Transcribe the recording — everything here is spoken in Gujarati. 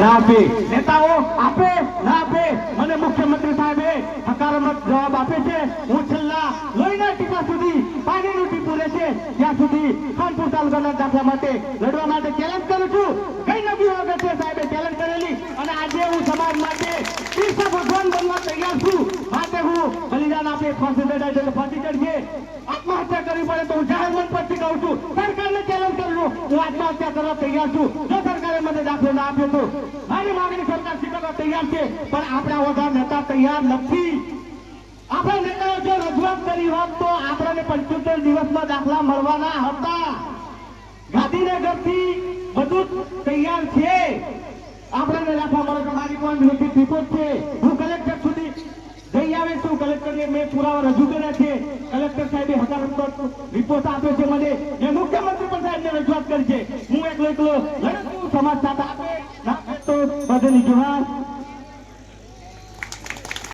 ના આપે. નેતાઓ, આપે, ના આપે. મને મુખ્યમંત્રી સાહેબે હકારાત્મક જવાબ આપે છે. હું છેલ્લા લોહીના ટીપા સુધી, પાણીનું ટીપું રહેશે. ત્યાં સુધી ખાનપુર તાલુકાના દાખલા માટે લડવા માટે ચેલેન્જ કરું છું. કઈ નવી વગર છે સાહેબે ચેલેન્જ કરેલી. અને આજે હું સમાજ માટે કૃષ્ણ ભગવાન બનવા તૈયાર છું. માટે હું બલિદાન આપે, ફાંસી ચડાય છે ફાંસી ચડીએ આત્મહત્યા કરવી પડે તો હું જાહેર મંચ પરથી કહું છું. સરકારને ચેલેન્જ કરું છું. હું આત્મહત્યા કરવા તૈયાર છું. જો સરકારે મને દાખલો ના આપ્યો હતો મારી માંગણી સરકાર સ્વીકારવા તૈયાર છે, પણ આપણા વગર નેતા તૈયાર નથી. આપણા નેતાઓ જો રજૂઆત કરી હોત તો આપણને પંચોતેર દિવસમાં દાખલા મળવાના હતા. ગાંધીનગરથી બધું તૈયાર છે. આપણને રાખવા મળે તો મારી પણ લિખિત રિપોર્ટ છે. હું કલેક્ટર સુધી જઈ આવે છું. કલેક્ટરને મેં પુરાવા રજૂ કર્યા છે. કલેક્ટર સાહેબે હજાર રિપોર્ટ આપ્યો છે મને. મેં મુખ્યમંત્રી પણ સાહેબને રજૂઆત કરી છે. હું એકલો એકલો લડત છું સમાજ સાથે આપે ના આપે તો બધાની જવાબ